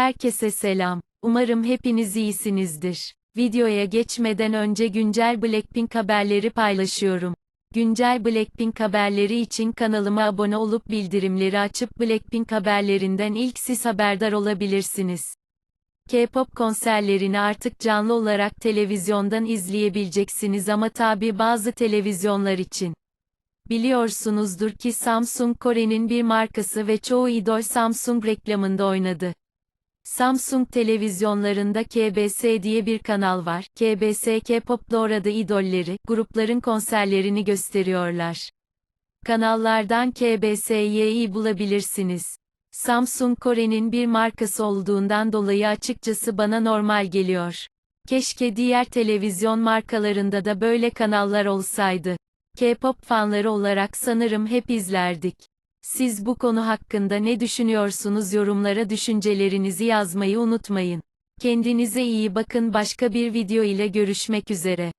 Herkese selam. Umarım hepiniz iyisinizdir. Videoya geçmeden önce güncel Blackpink haberleri paylaşıyorum. Güncel Blackpink haberleri için kanalıma abone olup bildirimleri açıp Blackpink haberlerinden ilk siz haberdar olabilirsiniz. K-pop konserlerini artık canlı olarak televizyondan izleyebileceksiniz ama tabi bazı televizyonlar için. Biliyorsunuzdur ki Samsung Kore'nin bir markası ve çoğu idol Samsung reklamında oynadı. Samsung televizyonlarında KBS diye bir kanal var. KBS K-pop orada idolleri, grupların konserlerini gösteriyorlar. Kanallardan KBS'yi bulabilirsiniz. Samsung Kore'nin bir markası olduğundan dolayı açıkçası bana normal geliyor. Keşke diğer televizyon markalarında da böyle kanallar olsaydı. K-pop fanları olarak sanırım hep izlerdik. Siz bu konu hakkında ne düşünüyorsunuz yorumlara düşüncelerinizi yazmayı unutmayın. Kendinize iyi bakın başka bir video ile görüşmek üzere.